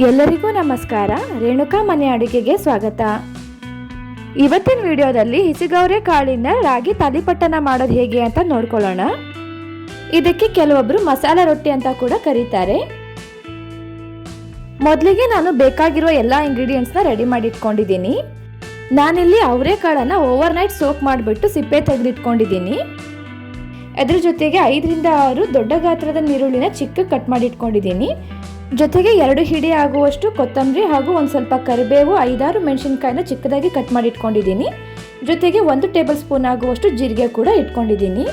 ಎಲ್ಲರಿಗೂ ನಮಸ್ಕಾರ. ರೇಣುಕಾ ಮನೆ ಅಡುಗೆಗೆ ಸ್ವಾಗತ. ಇವತ್ತಿನ ವಿಡಿಯೋದಲ್ಲಿ ಹಿಸಿಗೌರೆ ಕಾಳಿಂದ ರಾಗಿ ತಾಲಿಪಟ್ಟನ ಮಾಡೋದು ಹೇಗೆ ಅಂತ ನೋಡ್ಕೊಳ್ಳೋಣ. ಇದಕ್ಕೆ ಕೆಲವೊಬ್ಬರು ಮಸಾಲ ರೊಟ್ಟಿ ಅಂತ ಕೂಡ ಕರೀತಾರೆ. ಮೊದಲಿಗೆ ನಾನು ಬೇಕಾಗಿರುವ ಎಲ್ಲ ಇಂಗ್ರೀಡಿಯೆಂಟ್ಸ್ನ ರೆಡಿ ಮಾಡಿ ಇಟ್ಕೊಂಡಿದ್ದೀನಿ. ನಾನಿಲ್ಲಿ ಅವರೆಕಾಳನ್ನು ಓವರ್ ಸೋಪ್ ಮಾಡಿಬಿಟ್ಟು ಸಿಪ್ಪೆ ತೆಗೆದಿಟ್ಕೊಂಡಿದ್ದೀನಿ. ಅದ್ರ ಜೊತೆಗೆ ಐದರಿಂದ ಆರು ದೊಡ್ಡ ಗಾತ್ರದ ನೀರುಳ್ಳಿನ ಚಿಕ್ಕ ಕಟ್ ಮಾಡಿ ಇಟ್ಕೊಂಡಿದ್ದೀನಿ ಜೊತೆಗೆ ಎರಡು ಹಿಡಿ ಆಗುವಷ್ಟು ಕೊತ್ತಂಬರಿ ಹಾಗೂ ಒಂದು ಸ್ವಲ್ಪ ಕರಿಬೇವು ಐದಾರು ಮೆಣಸಿನ್ಕಾಯಿನ ಚಿಕ್ಕದಾಗಿ ಕಟ್ ಮಾಡಿ ಇಟ್ಕೊಂಡಿದ್ದೀನಿ ಜೊತೆಗೆ ಒಂದು ಟೇಬಲ್ ಸ್ಪೂನ್ ಆಗುವಷ್ಟು ಜೀರಿಗೆ ಕೂಡ ಇಟ್ಕೊಂಡಿದ್ದೀನಿ.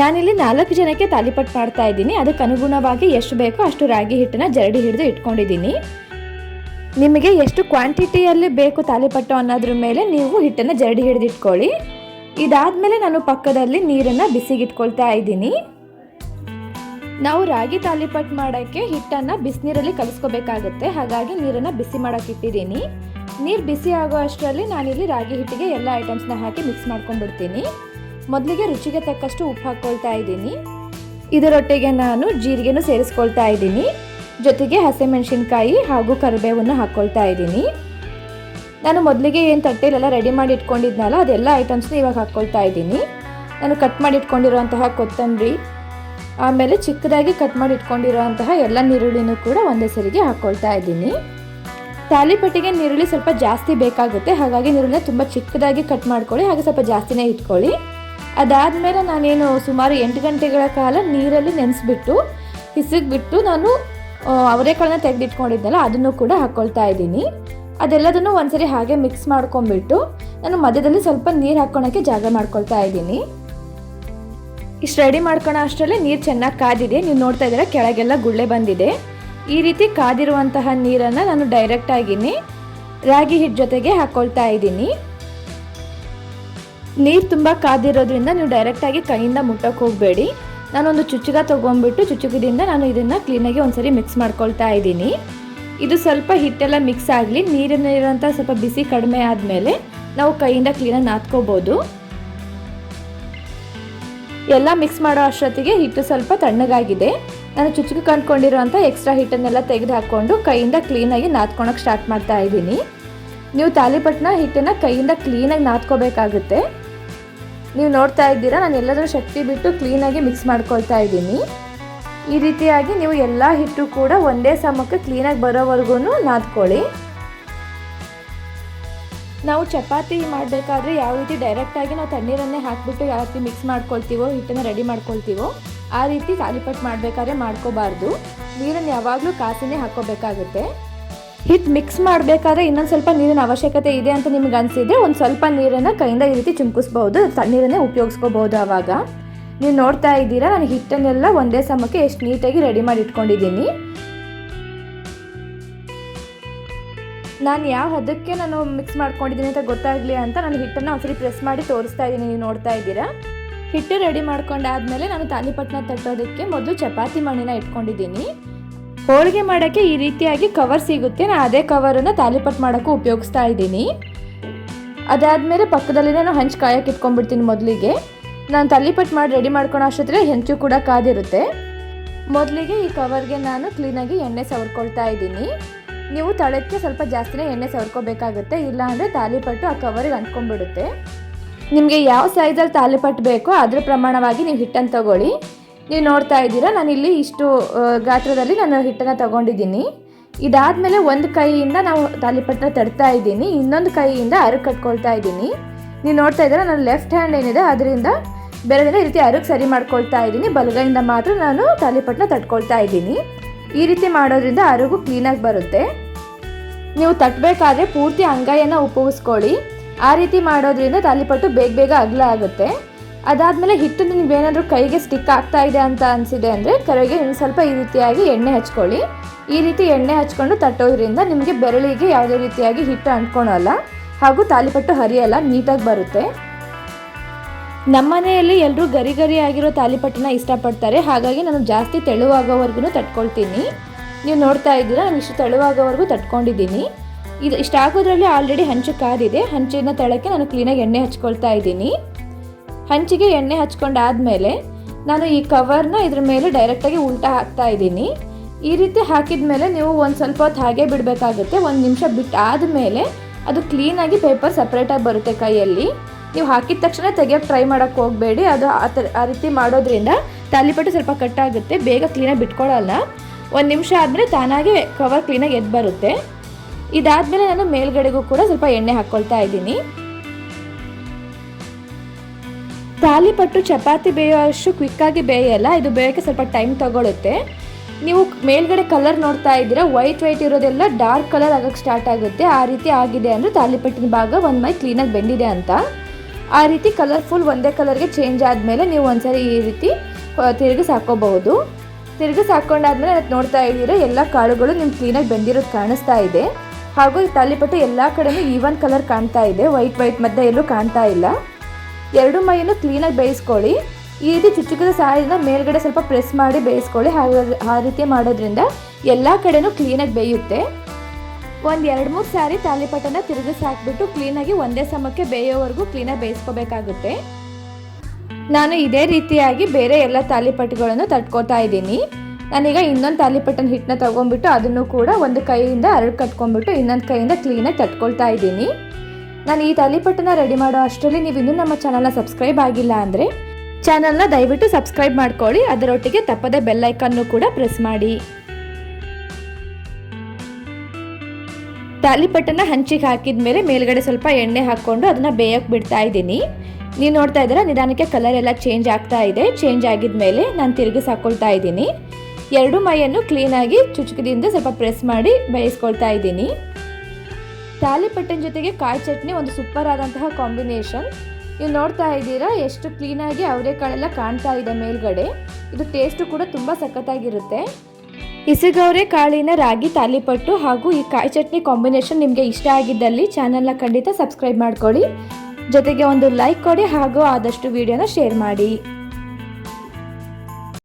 ನಾನಿಲ್ಲಿ ನಾಲ್ಕು ಜನಕ್ಕೆ ತಾಲಿಪಟ್ಟು ಮಾಡ್ತಾ ಇದ್ದೀನಿ. ಅದಕ್ಕೆ ಅನುಗುಣವಾಗಿ ಎಷ್ಟು ಬೇಕೋ ಅಷ್ಟು ರಾಗಿ ಹಿಟ್ಟನ್ನ ಜರಡಿ ಹಿಡಿದು ಇಟ್ಕೊಂಡಿದ್ದೀನಿ. ನಿಮಗೆ ಎಷ್ಟು ಕ್ವಾಂಟಿಟಿಯಲ್ಲಿ ಬೇಕು ತಾಲಿಪಟ್ಟು ಅನ್ನೋದ್ರ ಮೇಲೆ ನೀವು ಹಿಟ್ಟನ್ನು ಜರಡಿ ಹಿಡಿದು ಇಟ್ಕೊಳ್ಳಿ ಇದಾದಮೇಲೆ ನಾನು ಪಕ್ಕದಲ್ಲಿ ನೀರನ್ನು ಬಿಸಿಗಿಟ್ಕೊಳ್ತಾ ಇದ್ದೀನಿ. ನಾವು ರಾಗಿ ತಾಲಿಪಟ್ ಮಾಡೋಕ್ಕೆ ಹಿಟ್ಟನ್ನು ಬಿಸಿನೀರಲ್ಲಿ ಕಲಿಸ್ಕೋಬೇಕಾಗುತ್ತೆ. ಹಾಗಾಗಿ ನೀರನ್ನು ಬಿಸಿ ಮಾಡೋಕೆ ಇಟ್ಟಿದ್ದೀನಿ. ನೀರು ಬಿಸಿ ಆಗೋ ಅಷ್ಟರಲ್ಲಿ ನಾನಿಲ್ಲಿ ರಾಗಿ ಹಿಟ್ಟಿಗೆ ಎಲ್ಲ ಐಟಮ್ಸ್ನ ಹಾಕಿ ಮಿಕ್ಸ್ ಮಾಡ್ಕೊಂಡ್ಬಿಡ್ತೀನಿ. ಮೊದಲಿಗೆ ರುಚಿಗೆ ತಕ್ಕಷ್ಟು ಉಪ್ಪು ಹಾಕ್ಕೊಳ್ತಾ ಇದ್ದೀನಿ. ಇದರೊಟ್ಟಿಗೆ ನಾನು ಜೀರಿಗೆನೂ ಸೇರಿಸ್ಕೊಳ್ತಾ ಇದ್ದೀನಿ. ಜೊತೆಗೆ ಹಸಿಮೆಣಸಿನ್ಕಾಯಿ ಹಾಗೂ ಕರಿಬೇವನ್ನು ಹಾಕ್ಕೊಳ್ತಾ ಇದ್ದೀನಿ. ನಾನು ಮೊದಲಿಗೆ ಏನು ತಟ್ಟೆಲೆಲ್ಲ ರೆಡಿ ಮಾಡಿ ಇಟ್ಕೊಂಡಿದ್ನಲ್ಲ, ಅದೆಲ್ಲ ಐಟಮ್ಸ್ನ ಇವಾಗ ಹಾಕ್ಕೊಳ್ತಾ ಇದ್ದೀನಿ. ನಾನು ಕಟ್ ಮಾಡಿ ಇಟ್ಕೊಂಡಿರುವಂತಹ ಕೊತ್ತಂಬರಿ, ಆಮೇಲೆ ಚಿಕ್ಕದಾಗಿ ಕಟ್ ಮಾಡಿ ಇಟ್ಕೊಂಡಿರುವಂತಹ ಎಲ್ಲ ನೀರುಳ್ಳಿನೂ ಕೂಡ ಒಂದೇ ಸರಿಗೆ ಹಾಕ್ಕೊಳ್ತಾ ಇದ್ದೀನಿ. ತಾಲಿಪಟ್ಟಿಗೆ ನೀರುಳ್ಳಿ ಸ್ವಲ್ಪ ಜಾಸ್ತಿ ಬೇಕಾಗುತ್ತೆ, ಹಾಗಾಗಿ ನೀರುಳ್ಳಿನ ತುಂಬ ಚಿಕ್ಕದಾಗಿ ಕಟ್ ಮಾಡ್ಕೊಳ್ಳಿ, ಹಾಗೆ ಸ್ವಲ್ಪ ಜಾಸ್ತಿನೇ ಇಟ್ಕೊಳ್ಳಿ. ಅದಾದಮೇಲೆ ನಾನೇನು ಸುಮಾರು ಎಂಟು ಗಂಟೆಗಳ ಕಾಲ ನೀರಲ್ಲಿ ನೆನೆಸ್ಬಿಟ್ಟು, ಹಿಸಿಗ್ಬಿಟ್ಟು ನಾನು ಅವರೆಕಾಳನ್ನ ತೆಗೆದಿಟ್ಕೊಂಡಿದ್ನಲ್ಲ, ಅದನ್ನು ಕೂಡ ಹಾಕ್ಕೊಳ್ತಾ ಇದ್ದೀನಿ. ಅದೆಲ್ಲದನ್ನು ಒಂದ್ಸರಿ ಹಾಗೆ ಮಿಕ್ಸ್ ಮಾಡ್ಕೊಂಡ್ಬಿಟ್ಟು ನಾನು ಮಧ್ಯದಲ್ಲಿ ಸ್ವಲ್ಪ ನೀರು ಹಾಕ್ಕೊಳಕ್ಕೆ ಜಾಗ ಮಾಡ್ಕೊಳ್ತಾ ಇದ್ದೀನಿ. ಇಷ್ಟು ರೆಡಿ ಮಾಡ್ಕೊಳೋ ಅಷ್ಟರಲ್ಲೇ ನೀರು ಚೆನ್ನಾಗಿ ಕಾದಿದೆ. ನೀವು ನೋಡ್ತಾ ಇದ್ದೀರಾ, ಕೆಳಗೆಲ್ಲ ಗುಳ್ಳೆ ಬಂದಿದೆ. ಈ ರೀತಿ ಕಾದಿರುವಂತಹ ನೀರನ್ನು ನಾನು ಡೈರೆಕ್ಟಾಗಿನೇ ರಾಗಿ ಹಿಟ್ಟು ಜೊತೆಗೆ ಹಾಕ್ಕೊಳ್ತಾ ಇದ್ದೀನಿ. ನೀರು ತುಂಬ ಕಾದಿರೋದ್ರಿಂದ ನೀವು ಡೈರೆಕ್ಟಾಗಿ ಕೈಯಿಂದ ಮುಟ್ಟೋಕೆ ಹೋಗಬೇಡಿ. ನಾನೊಂದು ಚುಚ್ಚುಗ ತೊಗೊಂಡ್ಬಿಟ್ಟು ಚುಚ್ಚುಗದಿಂದ ನಾನು ಇದನ್ನು ಕ್ಲೀನಾಗಿ ಒಂದ್ಸರಿ ಮಿಕ್ಸ್ ಮಾಡ್ಕೊಳ್ತಾ ಇದ್ದೀನಿ. ಇದು ಸ್ವಲ್ಪ ಹಿಟ್ಟೆಲ್ಲ ಮಿಕ್ಸ್ ಆಗಲಿ ನೀರಿನಲ್ಲಿರೋಂಥ ಸ್ವಲ್ಪ ಬಿಸಿ ಕಡಿಮೆ ಆದಮೇಲೆ ನಾವು ಕೈಯಿಂದ ಕ್ಲೀನಾಗಿ ನಾದ್ಕೋಬೋದು. ಎಲ್ಲ ಮಿಕ್ಸ್ ಮಾಡೋ ಅಷ್ಟೊತ್ತಿಗೆ ಹಿಟ್ಟು ಸ್ವಲ್ಪ ತಣ್ಣಗಾಗಿದೆ. ನಾನು ಚುಚ್ಚುಕು ಕಂಡ್ಕೊಂಡಿರೋಂಥ ಎಕ್ಸ್ಟ್ರಾ ಹಿಟ್ಟನ್ನೆಲ್ಲ ತೆಗೆದು ಹಾಕ್ಕೊಂಡು ಕೈಯಿಂದ ಕ್ಲೀನಾಗಿ ನಾದ್ಕೊಳಕ್ಕೆ ಸ್ಟಾರ್ಟ್ ಮಾಡ್ತಾ ಇದ್ದೀನಿ. ನೀವು ತಾಲಿಪಟ್ಟನ ಹಿಟ್ಟನ್ನು ಕೈಯಿಂದ ಕ್ಲೀನಾಗಿ ನಾದ್ಕೋಬೇಕಾಗುತ್ತೆ. ನೀವು ನೋಡ್ತಾ ಇದ್ದೀರಾ ನಾನು ಎಲ್ಲದರೂ ಶಕ್ತಿ ಬಿಟ್ಟು ಕ್ಲೀನಾಗಿ ಮಿಕ್ಸ್ ಮಾಡ್ಕೊಳ್ತಾ ಇದ್ದೀನಿ. ಈ ರೀತಿಯಾಗಿ ನೀವು ಎಲ್ಲ ಹಿಟ್ಟು ಕೂಡ ಒಂದೇ ಸಮಕ್ಕೆ ಕ್ಲೀನಾಗಿ ಬರೋವರೆಗೂ ನಾದ್ಕೊಳ್ಳಿ. ನಾವು ಚಪಾತಿ ಮಾಡಬೇಕಾದ್ರೆ ಯಾವ ರೀತಿ ಡೈರೆಕ್ಟಾಗಿ ನಾವು ತಣ್ಣೀರನ್ನೇ ಹಾಕಿಬಿಟ್ಟು ಯಾವ ರೀತಿ ಮಿಕ್ಸ್ ಮಾಡ್ಕೊಳ್ತೀವೋ, ಹಿಟ್ಟನ್ನು ರೆಡಿ ಮಾಡ್ಕೊಳ್ತೀವೋ, ಆ ರೀತಿ ತಾಲಿಪಟ್ಟು ಮಾಡಬೇಕಾದ್ರೆ ಮಾಡ್ಕೋಬಾರ್ದು. ನೀರನ್ನು ಯಾವಾಗಲೂ ಕಾಸಿನೇ ಹಾಕೋಬೇಕಾಗುತ್ತೆ ಹಿಟ್ಟು ಮಿಕ್ಸ್ ಮಾಡಬೇಕಾದ್ರೆ ಇನ್ನೊಂದು ಸ್ವಲ್ಪ ನೀರಿನ ಅವಶ್ಯಕತೆ ಇದೆ ಅಂತ ನಿಮ್ಗೆ ಅನಿಸಿದ್ರೆ ಒಂದು ಸ್ವಲ್ಪ ನೀರನ್ನು ಕೈಯಿಂದ ಈ ರೀತಿ ಚುಮ್ಕಿಸ್ಬೋದು ತಣ್ಣೀರನ್ನೇ ಉಪಯೋಗಿಸ್ಕೋಬೋದು ಆವಾಗ. ನೀವು ನೋಡ್ತಾ ಇದ್ದೀರಾ? ನಾನು ಹಿಟ್ಟನ್ನೆಲ್ಲ ಒಂದೇ ಸಮಕ್ಕೆ ಎಷ್ಟು ನೀಟಾಗಿ ರೆಡಿ ಮಾಡಿ ಇಟ್ಕೊಂಡಿದ್ದೀನಿ. ನಾನು ಯಾವ ಹದಕ್ಕೆ ನಾನು ಮಿಕ್ಸ್ ಮಾಡ್ಕೊಂಡಿದ್ದೀನಿ ಅಂತ ಗೊತ್ತಾಗಲಿ ಅಂತ ನಾನು ಹಿಟ್ಟನ್ನು ಒಂದ್ಸರಿ ಪ್ರೆಸ್ ಮಾಡಿ ತೋರಿಸ್ತಾ ಇದ್ದೀನಿ, ನೀವು ನೋಡ್ತಾ ಇದ್ದೀರಾ? ಹಿಟ್ಟು ರೆಡಿ ಮಾಡ್ಕೊಂಡಾದ್ಮೇಲೆ ನಾನು ತಾಲಿಪಟ್ಟನ ತಟ್ಟೋದಕ್ಕೆ ಮೊದಲು ಚಪಾತಿ ಮಣ್ಣಿನ ಇಟ್ಕೊಂಡಿದ್ದೀನಿ. ಹೋಳಿಗೆ ಮಾಡೋಕ್ಕೆ ಈ ರೀತಿಯಾಗಿ ಕವರ್ ಸಿಗುತ್ತೆ. ನಾನು ಅದೇ ಕವರನ್ನು ತಾಲಿಪಟ್ಟು ಮಾಡೋಕ್ಕೂ ಉಪಯೋಗಿಸ್ತಾ ಇದ್ದೀನಿ. ಅದಾದಮೇಲೆ ಪಕ್ಕದಲ್ಲಿ ನಾನು ಹಂಚು ಕಾಯಕ್ಕೆ ಇಟ್ಕೊಂಡ್ಬಿಡ್ತೀನಿ ಮೊದಲಿಗೆ. ನಾನು ತಾಲಿಪಟ್ಟು ಮಾಡಿ ರೆಡಿ ಮಾಡ್ಕೊಳೋ ಅಷ್ಟೊತ್ತಿಗೆ ಹೆಂಚು ಕೂಡ ಕಾದಿರುತ್ತೆ. ಮೊದಲಿಗೆ ಈ ಕವರ್ಗೆ ನಾನು ಕ್ಲೀನಾಗಿ ಎಣ್ಣೆ ಸವರ್ಕೊಳ್ತಾ ಇದ್ದೀನಿ. ನೀವು ತಳಕ್ಕೆ ಸ್ವಲ್ಪ ಜಾಸ್ತಿನೇ ಎಣ್ಣೆ ಸವರ್ಕೋಬೇಕಾಗುತ್ತೆ, ಇಲ್ಲ ಅಂದರೆ ತಾಲಿಪಟ್ಟು ಆ ಕವರಿಗೆ ಅಂಟ್ಕೊಂಡ್ಬಿಡುತ್ತೆ. ನಿಮಗೆ ಯಾವ ಸೈಜಲ್ಲಿ ತಾಲಿಪಟ್ಟು ಬೇಕೋ ಅದ್ರ ಪ್ರಮಾಣವಾಗಿ ನೀವು ಹಿಟ್ಟನ್ನು ತಗೊಳ್ಳಿ. ನೀವು ನೋಡ್ತಾ ಇದ್ದೀರಾ ಇಲ್ಲಿ ಇಷ್ಟು ಗಾತ್ರದಲ್ಲಿ ನಾನು ಹಿಟ್ಟನ್ನು ತಗೊಂಡಿದ್ದೀನಿ. ಇದಾದಮೇಲೆ ಒಂದು ಕೈಯಿಂದ ನಾವು ತಾಲಿಪಟ್ಟನ್ನ ತಡ್ತಾ ಇದ್ದೀನಿ, ಇನ್ನೊಂದು ಕೈಯಿಂದ ಅರಕ್ಕೆ ಕಟ್ಕೊಳ್ತಾ ಇದ್ದೀನಿ. ನೀವು ನೋಡ್ತಾ ಇದ್ದೀರಾ ನಾನು ಲೆಫ್ಟ್ ಹ್ಯಾಂಡ್ ಏನಿದೆ, ಅದರಿಂದ ಬೆರಳಿಂದ ಈ ರೀತಿ ಅರಗ್ ಸರಿ ಮಾಡ್ಕೊಳ್ತಾ ಇದ್ದೀನಿ. ಬಲಗೈಯಿಂದ ಮಾತ್ರ ನಾನು ತಾಲಿಪಟ್ಟನ್ನ ತಟ್ಕೊಳ್ತಾ ಇದ್ದೀನಿ. ಈ ರೀತಿ ಮಾಡೋದ್ರಿಂದ ಅರಗು ಕ್ಲೀನಾಗಿ ಬರುತ್ತೆ. ನೀವು ತಟ್ಟಬೇಕಾದ್ರೆ ಪೂರ್ತಿ ಅಂಗೈಯನ್ನು ಉಪಯೋಗಿಸ್ಕೊಳ್ಳಿ. ಆ ರೀತಿ ಮಾಡೋದ್ರಿಂದ ತಾಲಿಪಟ್ಟು ಬೇಗ ಬೇಗ ಅಗಲ ಆಗುತ್ತೆ. ಅದಾದಮೇಲೆ ಹಿಟ್ಟು ಏನಾದರೂ ಕೈಗೆ ಸ್ಟಿಕ್ ಆಗ್ತಾ ಇದೆ ಅಂತ ಅನಿಸಿದೆ ಅಂದರೆ ಕರೆಗೆ ಇನ್ನು ಸ್ವಲ್ಪ ಈ ರೀತಿಯಾಗಿ ಎಣ್ಣೆ ಹಚ್ಕೊಳ್ಳಿ. ಈ ರೀತಿ ಎಣ್ಣೆ ಹಚ್ಕೊಂಡು ತಟ್ಟೋದ್ರಿಂದ ನಿಮಗೆ ಬೆರಳಿಗೆ ಯಾವುದೇ ರೀತಿಯಾಗಿ ಹಿಟ್ಟು ಅಂಟ್ಕೊಳಲ್ಲ. ಹಾಗೂ ತಾಲಿಪಟ್ಟು ಹರಿಯಲ್ಲ, ನೀಟಾಗಿ ಬರುತ್ತೆ. ನಮ್ಮನೆಯಲ್ಲಿ ಎಲ್ಲರೂ ಗರಿ ಗರಿ ಆಗಿರೋ ತಾಲಿಪಟ್ಟನ್ನ ಇಷ್ಟಪಡ್ತಾರೆ. ಹಾಗಾಗಿ ನಾನು ಜಾಸ್ತಿ ತೆಳುವಾಗೋವರೆಗೂ ತಟ್ಕೊಳ್ತೀನಿ. ನೀವು ನೋಡ್ತಾ ಇದ್ದೀರಾ, ನಾನು ಇಷ್ಟು ತೆಳುವಾಗೋವರೆಗೂ ತಟ್ಕೊಂಡಿದ್ದೀನಿ. ಇದು ಇಷ್ಟಾಗೋದ್ರಲ್ಲಿ ಆಲ್ರೆಡಿ ಹಂಚು ಕಾದಿದೆ. ಹಂಚಿನ ತಳಕ್ಕೆ ನಾನು ಕ್ಲೀನಾಗಿ ಎಣ್ಣೆ ಹಚ್ಕೊಳ್ತಾ ಇದ್ದೀನಿ. ಹಂಚಿಗೆ ಎಣ್ಣೆ ಹಚ್ಕೊಂಡಾದ್ಮೇಲೆ ನಾನು ಈ ಕವರ್ನ ಇದ್ರ ಮೇಲೆ ಡೈರೆಕ್ಟಾಗಿ ಉಲ್ಟಾ ಹಾಕ್ತಾ ಇದ್ದೀನಿ. ಈ ರೀತಿ ಹಾಕಿದ ಮೇಲೆ ನೀವು ಒಂದು ಸ್ವಲ್ಪ ಹೊತ್ತು ಹಾಗೆ ಬಿಡಬೇಕಾಗುತ್ತೆ. ಒಂದು ನಿಮಿಷ ಬಿಟ್ಟು ಆದಮೇಲೆ ಅದು ಕ್ಲೀನಾಗಿ ಪೇಪರ್ ಸಪ್ರೇಟಾಗಿ ಬರುತ್ತೆ ಕೈಯಲ್ಲಿ. ನೀವು ಹಾಕಿದ ತಕ್ಷಣ ತೆಗಿಯೋಕ್ಕೆ ಟ್ರೈ ಮಾಡೋಕ್ಕೆ ಹೋಗಬೇಡಿ. ಅದು ಆ ಥರ ಆ ರೀತಿ ಮಾಡೋದ್ರಿಂದ ತಾಲಿಪಟ್ಟು ಸ್ವಲ್ಪ ಕಟ್ಟಾಗುತ್ತೆ. ಬೇಗ ಕ್ಲೀನಾಗಿ ಬಿಟ್ಕೊಳ್ಳಲ್ಲ ಒಂದು ನಿಮಿಷ ಆದಮೇಲೆ ತಾನಾಗೆ ಕವರ್ ಕ್ಲೀನಾಗಿ ಎದ್ದು ಬರುತ್ತೆ. ಇದಾದಮೇಲೆ ನಾನು ಮೇಲ್ಗಡೆಗೂ ಕೂಡ ಸ್ವಲ್ಪ ಎಣ್ಣೆ ಹಾಕ್ಕೊಳ್ತಾ ಇದ್ದೀನಿ. ತಾಲಿಪಟ್ಟು ಚಪಾತಿ ಬೇಯೋ ಅಷ್ಟು ಕ್ವಿಕ್ಕಾಗಿ ಬೇಯಲ್ಲ. ಇದು ಬೇಯೋಕ್ಕೆ ಸ್ವಲ್ಪ ಟೈಮ್ ತಗೊಳುತ್ತೆ. ನೀವು ಮೇಲ್ಗಡೆ ಕಲರ್ ನೋಡ್ತಾ ಇದ್ದೀರಾ ವೈಟ್ ವೈಟ್ ಇರೋದೆಲ್ಲ ಡಾರ್ಕ್ ಕಲರ್ ಆಗೋಕ್ಕೆ ಸ್ಟಾರ್ಟ್ ಆಗುತ್ತೆ. ಆ ರೀತಿ ಆಗಿದೆ ಅಂದರೆ ತಾಲಿಪಟ್ಟಿನ ಭಾಗ ಒಂದು ಮೈ ಕ್ಲೀನಾಗಿ ಬೆಂದಿದೆ ಅಂತ. ಆ ರೀತಿ ಕಲರ್ಫುಲ್ ಒಂದೇ ಕಲರ್ಗೆ ಚೇಂಜ್ ಆದಮೇಲೆ ನೀವು ಒಂದ್ಸರಿ ಈ ರೀತಿ ತಿರುಗಿಸಿ ಹಾಕೋಬಹುದು ತಿರುಗಿಸಿ ಹಾಕೊಂಡಾದ್ಮೇಲೆ ಅದಕ್ಕೆ ನೋಡ್ತಾ ಇದ್ದೀರ, ಎಲ್ಲ ಕಾಳುಗಳು ನಿಮ್ಗೆ ಕ್ಲೀನಾಗಿ ಬೆಂದಿರೋದು ಕಾಣಿಸ್ತಾ ಇದೆ. ಹಾಗೂ ಈ ತಾಲಿಪಟ್ಟು ಎಲ್ಲ ಕಡೆನೂ ಈವನ್ ಕಲರ್ ಕಾಣ್ತಾ ಇದೆ ವೈಟ್ ವೈಟ್ ಮಧ್ಯೆ ಎಲ್ಲೂ ಕಾಣ್ತಾ ಇಲ್ಲ. ಎರಡು ಮೈಯನ್ನು ಕ್ಲೀನಾಗಿ ಬೇಯಿಸ್ಕೊಳ್ಳಿ. ಈ ರೀತಿ ಚುಚ್ಚುಕದ ಸಹಾಯದಿಂದ ಮೇಲ್ಗಡೆ ಸ್ವಲ್ಪ ಪ್ರೆಸ್ ಮಾಡಿ ಬೇಯಿಸ್ಕೊಳ್ಳಿ. ಹಾಗಾದ್ರೆ ಆ ರೀತಿ ಮಾಡೋದ್ರಿಂದ ಎಲ್ಲ ಕಡೆನೂ ಕ್ಲೀನಾಗಿ ಬೇಯುತ್ತೆ. ಒಂದು ಎರಡು ಮೂರು ಸಾರಿ ತಾಲಿಪಟ್ಟನ ತಿರುಗಿಸಿ ಹಾಕ್ಬಿಟ್ಟು ಕ್ಲೀನಾಗಿ ಒಂದೇ ಸಮಕ್ಕೆ ಬೇಯೋವರೆಗೂ ಕ್ಲೀನಾಗಿ ಬೇಯಿಸ್ಕೋಬೇಕಾಗುತ್ತೆ. ನಾನು ಇದೇ ರೀತಿಯಾಗಿ ಬೇರೆ ಎಲ್ಲ ತಾಲಿಪಟ್ಟುಗಳನ್ನು ತಟ್ಕೋತಾ ಇದ್ದೀನಿ. ನಾನೀಗ ಇನ್ನೊಂದು ತಾಲಿಪಟ್ಟನ ಹಿಟ್ಟನ್ನ ತಗೊಂಡ್ಬಿಟ್ಟು ಅದನ್ನು ಕೂಡ ಒಂದು ಕೈಯಿಂದ ಅರಳು ಕಟ್ಕೊಂಡ್ಬಿಟ್ಟು ಇನ್ನೊಂದು ಕೈಯಿಂದ ಕ್ಲೀನಾಗಿ ತಟ್ಕೊಳ್ತಾ ಇದ್ದೀನಿ. ನಾನು ಈ ತಾಲಿಪಟ್ಟನ ರೆಡಿ ಮಾಡೋ ಅಷ್ಟರಲ್ಲಿ ನೀವು ಇನ್ನೂ ನಮ್ಮ ಚಾನಲ್ನ ಸಬ್ಸ್ಕ್ರೈಬ್ ಆಗಿಲ್ಲ ಅಂದರೆ ಚಾನಲ್ನ ದಯವಿಟ್ಟು ಸಬ್ಸ್ಕ್ರೈಬ್ ಮಾಡ್ಕೊಳ್ಳಿ. ಅದರೊಟ್ಟಿಗೆ ತಪ್ಪದೆ ಬೆಲ್ಲೈಕನ್ನು ಕೂಡ ಪ್ರೆಸ್ ಮಾಡಿ. ತಾಲಿಪಟ್ಟನ ಹಂಚಿಗೆ ಹಾಕಿದ ಮೇಲೆ ಮೇಲ್ಗಡೆ ಸ್ವಲ್ಪ ಎಣ್ಣೆ ಹಾಕ್ಕೊಂಡು ಅದನ್ನು ಬೇಯಕ್ಕೆ ಬಿಡ್ತಾ ಇದ್ದೀನಿ. ನೀವು ನೋಡ್ತಾ ಇದ್ದೀರಾ, ನಿಧಾನಕ್ಕೆ ಕಲರ್ ಎಲ್ಲ ಚೇಂಜ್ ಆಗ್ತಾ ಇದೆ. ಚೇಂಜ್ ಆಗಿದ ಮೇಲೆ ನಾನು ತಿರುಗಿಸಿ ಹಾಕ್ಕೊಳ್ತಾ ಇದ್ದೀನಿ. ಎರಡು ಮೈಯನ್ನು ಕ್ಲೀನಾಗಿ ಚುಚುಕದಿಂದ ಸ್ವಲ್ಪ ಪ್ರೆಸ್ ಮಾಡಿ ಬೇಯಿಸ್ಕೊಳ್ತಾ ಇದ್ದೀನಿ. ತಾಲಿಪಟ್ಟಿನ ಜೊತೆಗೆ ಕಾಯಿ ಚಟ್ನಿ ಒಂದು ಸೂಪರ್ ಆದಂತಹ ಕಾಂಬಿನೇಷನ್ ನೀವು ನೋಡ್ತಾ ಇದ್ದೀರಾ, ಎಷ್ಟು ಕ್ಲೀನಾಗಿ ಅವರೆಕಾಳೆಲ್ಲ ಕಾಣ್ತಾ ಇದೆ ಮೇಲ್ಗಡೆ. ಇದು ಟೇಸ್ಟು ಕೂಡ ತುಂಬ ಸಖತ್ತಾಗಿರುತ್ತೆ. ಇಸಿಗೌರೆ ಕಾಳಿನ ರಾಗಿ ತಾಲಿಪಟ್ಟು ಹಾಗೂ ಈ ಕಾಯಿ ಚಟ್ನಿ ಕಾಂಬಿನೇಷನ್ ನಿಮಗೆ ಇಷ್ಟ ಆಗಿದ್ದಲ್ಲಿ ಚಾನಲ್ನ ಖಂಡಿತ ಸಬ್ಸ್ಕ್ರೈಬ್ ಮಾಡ್ಕೊಳ್ಳಿ. ಜೊತೆಗೆ ಒಂದು ಲೈಕ್ ಕೊಡಿ ಹಾಗೂ ಆದಷ್ಟು ವಿಡಿಯೋನ ಶೇರ್ ಮಾಡಿ.